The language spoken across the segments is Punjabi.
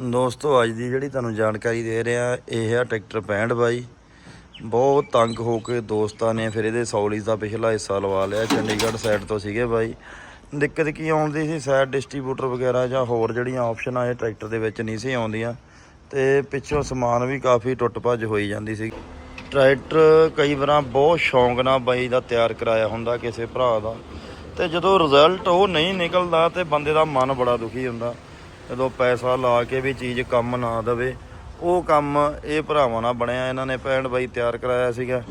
ਦੋਸਤੋ, ਅੱਜ ਦੀ ਜਿਹੜੀ ਤੁਹਾਨੂੰ ਜਾਣਕਾਰੀ ਦੇ ਰਿਹਾ, ਇਹ ਹੈ ਟਰੈਕਟਰ 65 ਬਾਈ। ਬਹੁਤ ਤੰਗ ਹੋ ਕੇ ਦੋਸਤਾਂ ਨੇ ਫਿਰ ਇਹਦੇ ਸੌਲੀਸ ਦਾ ਪਿਛਲਾ ਹਿੱਸਾ ਲਵਾ ਲਿਆ, ਚੰਡੀਗੜ੍ਹ ਸਾਈਡ ਤੋਂ ਸੀਗੇ ਬਾਈ। ਦਿੱਕਤ ਕੀ ਆਉਂਦੀ ਸੀ ਸਾਈਡ ਡਿਸਟ੍ਰੀਬਿਊਟਰ ਵਗੈਰਾ ਜਾਂ ਹੋਰ ਜਿਹੜੀਆਂ ਆਪਸ਼ਨ ਆ, ਇਹ ਟਰੈਕਟਰ ਦੇ ਵਿੱਚ ਨਹੀਂ ਸੀ ਆਉਂਦੀਆਂ। ਤੇ ਪਿੱਛੋਂ ਸਮਾਨ ਵੀ ਕਾਫੀ ਟੁੱਟ ਭੱਜ ਹੋਈ ਜਾਂਦੀ ਸੀ। ਟਰੈਕਟਰ ਕਈ ਵਾਰਾਂ ਬਹੁਤ ਸ਼ੌਂਕ ਨਾਲ ਬਾਈ ਦਾ ਤਿਆਰ ਕਰਾਇਆ ਹੁੰਦਾ ਕਿਸੇ ਭਰਾ ਦਾ। ਤੇ ਜਦੋਂ ਰਿਜ਼ਲਟ ਉਹ ਨਹੀਂ ਨਿਕਲਦਾ ਤੇ ਬੰਦੇ ਦਾ ਮਨ ਬੜਾ ਦੁਖੀ ਹੁੰਦਾ। ਜਦੋਂ ਪੈਸਾ ਲਾ ਕੇ ਵੀ ਚੀਜ਼ ਕੰਮ ਨਾ ਦਵੇ, ਉਹ ਕੰਮ ਇਹ ਭਰਾਵਾਂ ਨਾਲ ਬਣਿਆ, ਇਹਨਾਂ ਨੇ ਪੈਣ ਬਾਈ ਤਿਆਰ ਕਰਾਇਆ ਸੀਗਾ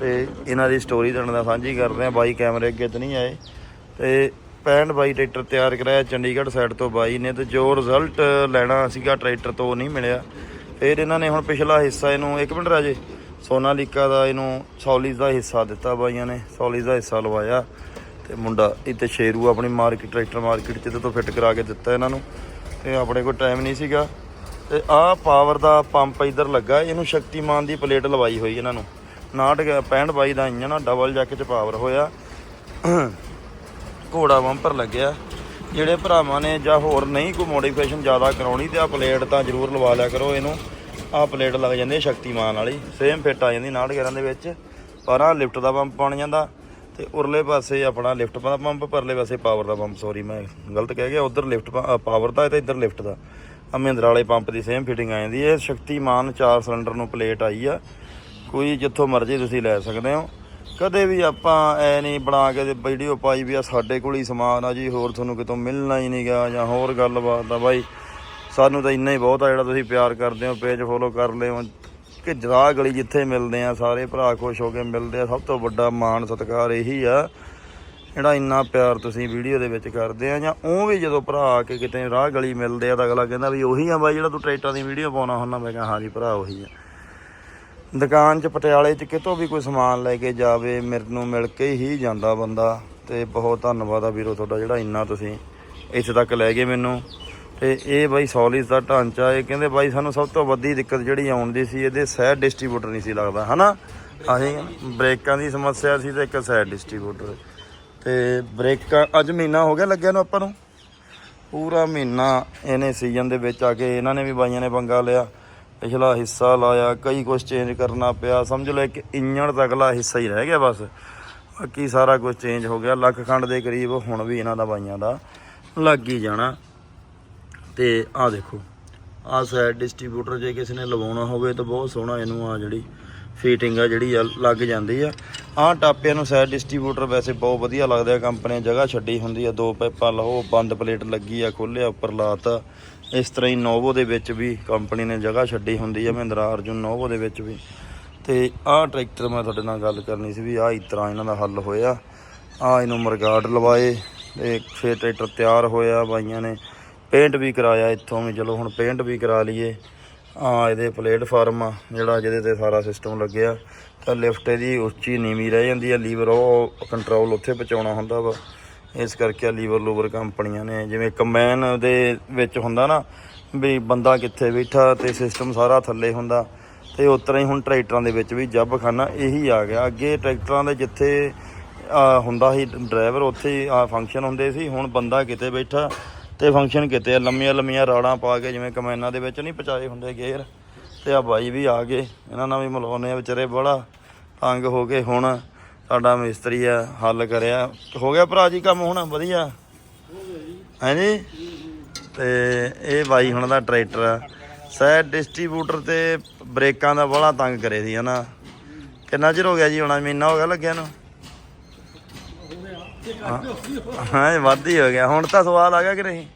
ਤੇ ਇਹਨਾਂ ਦੀ ਸਟੋਰੀ ਤੁਹਾਡੇ ਨਾਲ ਸਾਂਝੀ ਕਰਦੇ ਆ ਬਾਈ ਕੈਮਰੇ ਅੱਗੇ ਤੇ ਨਹੀਂ ਆਏ। ਤੇ 65 ਬਾਈ ਟਰੈਕਟਰ ਤਿਆਰ ਕਰਾਇਆ, ਚੰਡੀਗੜ੍ਹ ਸਾਈਡ ਤੋਂ ਬਾਈ ਨੇ ਤੇ ਜੋ ਰਿਜ਼ਲਟ ਲੈਣਾ ਸੀਗਾ ਟਰੈਕਟਰ ਤੋਂ ਉਹ ਨਹੀਂ ਮਿਲਿਆ। ਫਿਰ ਇਹਨਾਂ ਨੇ ਹੁਣ ਪਿਛਲਾ ਹਿੱਸਾ ਇਹਨੂੰ, ਇੱਕ ਮਿੰਟ ਰਾਜੇ, ਸੋਨਾਲੀਕਾ ਦਾ ਇਹਨੂੰ ਸੌਲੀਜ਼ ਦਾ ਹਿੱਸਾ ਦਿੱਤਾ ਬਾਈਆਂ ਨੇ, ਸੌਲੀਜ਼ ਦਾ ਹਿੱਸਾ ਲਵਾਇਆ। ਤੇ ਮੁੰਡਾ ਇੱਥੇ ਸ਼ੇਰੂ ਆਪਣੀ ਮਾਰਕੀਟ ਟਰੈਕਟਰ ਮਾਰਕੀਟ 'ਚ ਤੋਂ ਫਿੱਟ ਕਰਾ ਕੇ ਦਿੱਤਾ ਇਹਨਾਂ ਨੂੰ। ਤੇ ਆਪਣੇ ਕੋਲ ਟਾਈਮ ਨਹੀਂ ਸੀਗਾ। ਤੇ ਆਹ ਪਾਵਰ ਦਾ ਪੰਪ ਇੱਧਰ ਲੱਗਾ, ਇਹਨੂੰ ਸ਼ਕਤੀਮਾਨ ਦੀ ਪਲੇਟ ਲਵਾਈ ਹੋਈ ਇਹਨਾਂ ਨੂੰ। 59 65 ਬਾਈ ਦਾ ਇੰਜਨ ਆ ਡਬਲ ਜੈਕ 'ਚ ਪਾਵਰ ਹੋਇਆ। ਘੋੜਾ ਬੰਪਰ ਲੱਗਿਆ। ਜਿਹੜੇ ਭਰਾਵਾਂ ਨੇ ਜਾਂ ਹੋਰ ਨਹੀਂ ਕੋਈ ਮੋਡੀਫਿਕੇਸ਼ਨ ਜ਼ਿਆਦਾ ਕਰਾਉਣੀ ਤੇ ਆ ਪਲੇਟ ਤਾਂ ਜ਼ਰੂਰ ਲਵਾ ਲਿਆ ਕਰੋ ਇਹਨੂੰ। ਆ ਪਲੇਟ ਲੱਗ ਜਾਂਦੀ ਹੈ ਸ਼ਕਤੀਮਾਨ ਵਾਲੀ। ਸੇਮ ਫਿੱਟ ਆ ਜਾਂਦੀ 69 ਦੇ ਵਿੱਚ। ਪਰ ਆ ਲਿਫਟ ਦਾ ਪੰਪ ਬਣ ਜਾਂਦਾ। ਤੇ ਉਰਲੇ ਪਾਸੇ ਆਪਣਾ ਲਿਫਟ ਦਾ ਪੰਪ, ਪਰਲੇ ਪਾਸੇ ਪਾਵਰ ਦਾ ਪੰਪ ਸੌਰੀ ਮੈਂ ਗਲਤ ਕਹਿ ਗਿਆ, ਉਧਰ ਲਿਫਟ ਪਾਵਰ ਦਾ ਤੇ ਇੱਧਰ ਲਿਫਟ ਦਾ। ਆ ਮਹਿੰਦਰਾ ਵਾਲੇ ਪੰਪ ਦੀ ਸੇਮ ਫਿਟਿੰਗ ਆ ਜਾਂਦੀ ਹੈ। ਸ਼ਕਤੀਮਾਨ 4 ਸਿਲੰਡਰ ਨੂੰ ਪਲੇਟ ਆਈ ਆ। ਕੋਈ ਜਿੱਥੋਂ ਮਰਜ਼ੀ ਤੁਸੀਂ ਲੈ ਸਕਦੇ ਹੋ। ਕਦੇ ਵੀ ਆਪਾਂ ਐ ਨਹੀਂ ਬਣਾ ਕੇ ਤੇ ਵੀਡੀਓ ਪਾਈ ਵੀ ਆ, ਸਾਡੇ ਕੋਲ ਹੀ ਸਮਾਨ ਆ ਜੀ, ਹੋਰ ਤੁਹਾਨੂੰ ਕਿਤੋਂ ਮਿਲਣਾ ਹੀ ਨਹੀਂਗਾ ਜਾਂ ਹੋਰ ਗੱਲਬਾਤ ਆ ਬਾਈ। ਸਾਨੂੰ ਤਾਂ ਇੰਨਾ ਹੀ ਬਹੁਤ ਆ ਜਿਹੜਾ ਤੁਸੀਂ ਪਿਆਰ ਕਰਦੇ ਹੋ ਪੇਜ ਫੋਲੋ ਕਰ ਲਿਓ ਕਿ ਜਰਾ ਗਲੀ ਜਿੱਥੇ ਮਿਲਦੇ ਆ, ਸਾਰੇ ਭਰਾ ਖੁਸ਼ ਹੋ ਕੇ ਮਿਲਦੇ ਆ। ਸਭ ਤੋਂ ਵੱਡਾ ਮਾਣ ਸਤਿਕਾਰ ਇਹੀ ਆ, ਜਿਹੜਾ ਇੰਨਾ ਪਿਆਰ ਤੁਸੀਂ ਵੀਡੀਓ ਦੇ ਵਿੱਚ ਕਰਦੇ ਆ ਜਾਂ ਉਹ ਵੀ ਜਦੋਂ ਭਰਾ ਆ ਕੇ ਕਿਤੇ ਰਾਹ ਗਲੀ ਮਿਲਦੇ ਆ ਤਾਂ ਅਗਲਾ ਕਹਿੰਦਾ ਵੀ ਉਹੀ ਆ ਬਾਈ ਜਿਹੜਾ ਤੂੰ ਟਰੈਕਟਰਾਂ ਦੀ ਵੀਡੀਓ ਪਾਉਣਾ ਹੁੰਦਾ, ਮੈਂ ਕਿਹਾ ਹਾਂ ਜੀ ਭਰਾ ਉਹੀ ਆ। ਦੁਕਾਨ 'ਚ ਪਟਿਆਲੇ 'ਚ ਕਿਤੋਂ ਵੀ ਕੋਈ ਸਮਾਨ ਲੈ ਕੇ ਜਾਵੇ, ਮੇਰੇ ਨੂੰ ਮਿਲ ਕੇ ਹੀ ਜਾਂਦਾ ਬੰਦਾ। ਤੇ ਬਹੁਤ ਧੰਨਵਾਦ ਆ ਵੀਰੋ ਤੁਹਾਡਾ ਜਿਹੜਾ ਇੰਨਾ ਤੁਸੀਂ ਇੱਥੇ ਤੱਕ ਲੈ ਗਏ ਮੈਨੂੰ। ਤੇ ਇਹ ਬਾਈ ਸੌਲਿਸ ਦਾ ਢਾਂਚਾ, ਇਹ ਕਹਿੰਦੇ ਬਾਈ ਸਾਨੂੰ ਸਭ ਤੋਂ ਵੱਡੀ ਦਿੱਕਤ ਜਿਹੜੀ ਆਉਂਦੀ ਸੀ, ਇਹਦੇ ਸਾਈਡ ਡਿਸਟ੍ਰੀਬਿਊਟਰ ਨਹੀਂ ਸੀ ਲੱਗਦਾ, ਹਨਾ? ਅਸੀਂ ਬ੍ਰੇਕਾਂ ਦੀ ਸਮੱਸਿਆ ਸੀ ਤੇ ਇੱਕ ਸਾਈਡ ਡਿਸਟ੍ਰੀਬਿਊਟਰ। ਤੇ ਬ੍ਰੇਕਾਂ, ਅੱਜ ਮਹੀਨਾ ਹੋ ਗਿਆ ਲੱਗਿਆ ਨੂੰ ਆਪਾਂ ਨੂੰ? ਪੂਰਾ ਮਹੀਨਾ ਇਹਨੇ ਸੀਜ਼ਨ ਦੇ ਵਿੱਚ ਆ ਕੇ ਇਹਨਾਂ ਨੇ ਵੀ ਬਾਈਆਂ ਨੇ ਪੰਗਾ ਲਿਆ। ਪਿਛਲਾ ਹਿੱਸਾ ਲਾਇਆ, ਕਈ ਕੁਝ ਚੇਂਜ ਕਰਨਾ ਪਿਆ। ਸਮਝ ਲਓ ਇੱਕ ਇੰਜਣ ਦਾ ਅਗਲਾ ਹਿੱਸਾ ਹੀ ਰਹਿ ਗਿਆ ਬਸ। ਬਾਕੀ ਸਾਰਾ ਕੁਝ ਚੇਂਜ ਹੋ ਗਿਆ। ਲੱਖ ਖੰਡ ਦੇ ਕਰੀਬ ਹੁਣ ਵੀ ਇਹਨਾਂ ਦਾ ਬਾਈਆਂ ਦਾ ਲੱਗ ਹੀ ਜਾਣਾ। ਤੇ ਆਹ ਦੇਖੋ, ਆਹ ਸਾਈਡ ਡਿਸਟ੍ਰੀਬਿਊਟਰ ਜੇ ਕਿਸੇ ਨੇ ਲਵਾਉਣਾ ਹੋਵੇ ਤਾਂ ਬਹੁਤ ਸੋਹਣਾ ਇਹਨੂੰ ਆ ਜਿਹੜੀ ਫੀਟਿੰਗ ਆ ਜਿਹੜੀ ਆ ਲੱਗ ਜਾਂਦੀ ਆ। ਆਹ ਟਾਪਿਆਂ ਨੂੰ ਸਾਈਡ ਡਿਸਟ੍ਰੀਬਿਊਟਰ ਵੈਸੇ ਬਹੁਤ ਵਧੀਆ ਲੱਗਦਾ ਆ ਕੰਪਨੀ ਜਗ੍ਹਾ ਛੱਡੀ ਹੁੰਦੀ ਆ, ਦੋ ਪਾਈਪਾਂ ਲਾਓ, ਬੰਦ ਪਲੇਟ ਲੱਗੀ ਆ ਖੋਲਿਆ ਉੱਪਰ ਲਾਤਾ। ਇਸ ਤਰ੍ਹਾਂ ਹੀ ਨੋਵੋ ਦੇ ਵਿੱਚ ਵੀ ਕੰਪਨੀ ਨੇ ਜਗ੍ਹਾ ਛੱਡੀ ਹੁੰਦੀ ਆ, ਮਹਿੰਦਰਾ ਅਰਜੁਨ ਨੋਵੋ ਦੇ ਵਿੱਚ ਵੀ। ਤੇ ਆਹ ਟਰੈਕਟਰ ਮੈਂ ਤੁਹਾਡੇ ਨਾਲ ਗੱਲ ਕਰਨੀ ਸੀ ਵੀ ਆਹ ਇਸ ਤਰ੍ਹਾਂ ਇਹਨਾਂ ਦਾ ਹੱਲ ਹੋਇਆ। ਆ ਇਹਨੂੰ ਮਰਗਾਡ ਲਵਾਏ, ਤੇ ਫਿਰ ਟਰੈਕਟਰ ਤਿਆਰ ਹੋਇਆ, ਬਾਈਆਂ ਨੇ ਪੇਂਟ ਵੀ ਕਰਾਇਆ ਇੱਥੋਂ ਵੀ, ਚਲੋ ਹੁਣ ਪੇਂਟ ਵੀ ਕਰਾ ਲਈਏ। ਆ ਇਹਦੇ ਪਲੇਟਫਾਰਮ ਆ, ਜਿਹੜਾ ਜਿਹਦੇ ਤੇ ਸਾਰਾ ਸਿਸਟਮ ਲੱਗਿਆ। ਤਾਂ ਲਿਫਟ ਇਹਦੀ ਉੱਚੀ ਨੀਵੀਂ ਰਹਿ ਜਾਂਦੀ ਆ ਲੀਵਰ ਉਹ ਕੰਟਰੋਲ ਉੱਥੇ ਪਹੁੰਚਾਉਣਾ ਹੁੰਦਾ ਵਾ। ਇਸ ਕਰਕੇ ਲੀਵਰ ਲੂਵਰ ਕੰਪਨੀਆਂ ਨੇ, ਜਿਵੇਂ ਕੰਬਾਈਨ ਦੇ ਵਿੱਚ ਹੁੰਦਾ ਨਾ, ਵੀ ਬੰਦਾ ਕਿੱਥੇ ਬੈਠਾ ਤੇ ਸਿਸਟਮ ਸਾਰਾ ਥੱਲੇ ਹੁੰਦਾ। ਤੇ ਉਸ ਹੀ ਹੁਣ ਟਰੈਕਟਰਾਂ ਦੇ ਵਿੱਚ ਵੀ ਜੱਬ ਖਾਨਾ, ਇਹੀ ਆ ਗਿਆ। ਅੱਗੇ ਟਰੈਕਟਰਾਂ ਦੇ ਜਿੱਥੇ ਹੁੰਦਾ ਸੀ ਡਰਾਈਵਰ ਉੱਥੇ ਹੀ ਆ ਫੰਕਸ਼ਨ ਹੁੰਦੇ ਸੀ। ਹੁਣ ਬੰਦਾ ਕਿਤੇ ਬੈਠਾ ਤੇ ਫੰਕਸ਼ਨ ਕੀਤੇ ਆ, ਲੰਮੀਆਂ ਲੰਮੀਆਂ ਰਾੜਾਂ ਪਾ ਕੇ, ਜਿਵੇਂ ਕਮੈਨਾਂ ਦੇ ਵਿੱਚ ਨਹੀਂ ਪਚਾਏ ਹੁੰਦੇ ਗੇਅਰ ਤੇ ਆ ਬਾਈ ਵੀ ਆ ਗਏ, ਇਹਨਾਂ ਨਾਲ ਵੀ ਮਿਲਾਉਣੇ ਆ ਵਿਚਾਰੇ, ਬੜਾ ਤੰਗ ਹੋ ਕੇ ਹੁਣ ਸਾਡਾ ਮਿਸਤਰੀ ਆ, ਹੱਲ ਕਰਿਆ। ਹੋ ਗਿਆ ਭਰਾ ਜੀ ਕੰਮ ਹੁਣ, ਵਧੀਆ? ਹਾਂਜੀ ਤੇ ਇਹ ਬਾਈ ਹੁਣ ਦਾ ਟਰੈਕਟਰ ਆ। ਸ਼ਾਇਦ ਡਿਸਟ੍ਰੀਬਿਊਟਰ ਤੇ ਬ੍ਰੇਕਾਂ ਦਾ ਬੜਾ ਤੰਗ ਕਰੇ ਸੀ, ਹਨਾ। ਕਿੰਨਾ ਚਿਰ ਹੋ ਗਿਆ ਜੀ ਹੁਣ? ਮਹੀਨਾ ਹੋ ਗਿਆ ਲੱਗਿਆ ਨੂੰ ਹਾਂ ਵੱਧ ਹੀ ਹੋ ਗਿਆ। ਹੁਣ ਤਾਂ ਸਵਾਲ ਆ ਗਿਆ ਕਿ ਨਹੀਂ?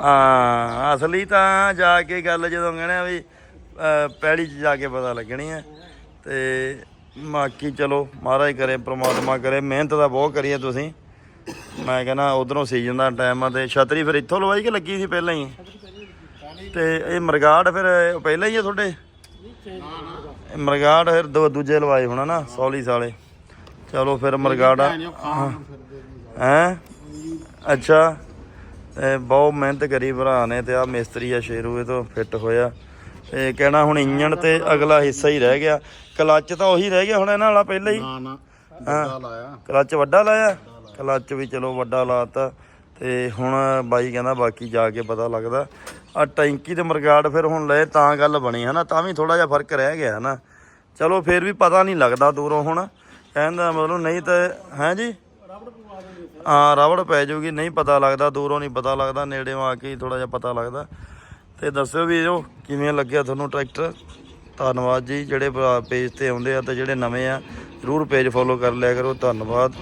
ਹਾਂ ਅਸਲੀ ਤਾਂ ਜਾ ਕੇ ਗੱਲ ਜਦੋਂ ਕਹਿੰਦੇ ਆ ਵੀ ਅਹ, ਪੈੜੀ 'ਚ ਜਾ ਕੇ ਪਤਾ ਲੱਗਣੀ ਹੈ ਤੇ ਬਾਕੀ ਚਲੋ ਮਹਾਰਾਜ ਕਰੇ ਪ੍ਰਮਾਤਮਾ ਕਰੇ ਮਿਹਨਤ ਤਾਂ ਬਹੁਤ ਕਰੀ ਹੈ ਤੁਸੀਂ। ਮੈਂ ਕਹਿੰਦਾ ਉਧਰੋਂ ਸੀਜ਼ਨ ਦਾ ਟਾਈਮ ਆ ਤੇ ਛਤਰੀ ਫਿਰ ਇੱਥੋਂ ਲਵਾਈ ਕਿ ਲੱਗੀ ਸੀ ਪਹਿਲਾਂ ਹੀ? ਤੇ ਇਹ ਮਰਗਾੜ ਫਿਰ ਪਹਿਲਾਂ ਹੀ ਆ ਤੁਹਾਡੇ? ਇਹ ਮਰਗਾੜ ਫਿਰ ਦੋ ਦੂਜੇ ਲਵਾਏ ਹੋਣਾ ਨਾ ਸੌਲੀਸ ਸਾਲੇ। ਚਲੋ ਫਿਰ ਮਰਗਾੜਾ। ਹੈ। ਅੱਛਾ। ਤੇ ਬਹੁਤ ਮਿਹਨਤ ਕਰੀ ਭਰਾ ਨੇ ਤੇ ਆ ਮਿਸਤਰੀ ਆ ਸ਼ੇਰੂ ਇਹ ਤੋਂ ਫਿੱਟ ਹੋਇਆ। ਤੇ ਕਹਿਣਾ ਹੁਣ ਇੰਜਣ ਤੇ ਅਗਲਾ ਹਿੱਸਾ ਹੀ ਰਹਿ ਗਿਆ। ਕਲੱਚ ਤਾਂ ਉਹੀ ਰਹਿ ਗਿਆ ਹੁਣ ਇਹਨਾਂ ਵਾਲਾ ਪਹਿਲਾਂ ਹੀ? ਨਾ ਨਾ। ਵੱਡਾ ਲਾਇਆ। ਕਲੱਚ ਵੱਡਾ ਲਾਇਆ? ਕਲੱਚ ਵੀ ਚਲੋ ਵੱਡਾ ਲਾਤਾ। ਤੇ ਹੁਣ ਬਾਈ ਕਹਿੰਦਾ ਬਾਕੀ ਜਾ ਕੇ ਪਤਾ ਲੱਗਦਾ। ਆ ਟੈਂਕੀ ਤੇ ਮਰਗਾੜ ਫਿਰ ਹੁਣ ਲਏ ਤਾਂ ਗੱਲ ਬਣੀ ਹਨਾ ਤਾਂ ਵੀ ਥੋੜਾ ਜਿਹਾ ਫ਼ਰਕ ਰਹਿ ਗਿਆ ਹਨਾ। ਚਲੋ ਫਿਰ ਵੀ ਪਤਾ ਨਹੀਂ ਲੱਗਦਾ ਦੂਰੋਂ ਹੁਣ। ਕਹਿੰਦਾ ਮਤਲਬ ਨਹੀਂ ਤਾਂ, ਹੈ ਜੀ? ਹਾਂ, ਰਬੜ ਪੈ ਜਾਊਗੀ ਨਹੀਂ ਪਤਾ ਲੱਗਦਾ, ਦੂਰੋਂ ਨਹੀਂ ਪਤਾ ਲੱਗਦਾ, ਨੇੜੇ ਆ ਕੇ ਥੋੜਾ ਜਿਹਾ ਪਤਾ ਲੱਗਦਾ। ਤੇ ਦੱਸਿਓ ਵੀ ਜੋ ਕਿਵੇਂ ਲੱਗਿਆ ਤੁਹਾਨੂੰ ਟਰੈਕਟਰ? ਧੰਨਵਾਦ ਜੀ, ਜਿਹੜੇ ਪੇਜ ਤੇ ਆਉਂਦੇ ਆ ਤੇ ਜਿਹੜੇ ਨਵੇਂ ਆ, ਜਰੂਰ ਪੇਜ ਫੋਲੋ ਕਰ ਲਿਆ ਕਰੋ, ਧੰਨਵਾਦ।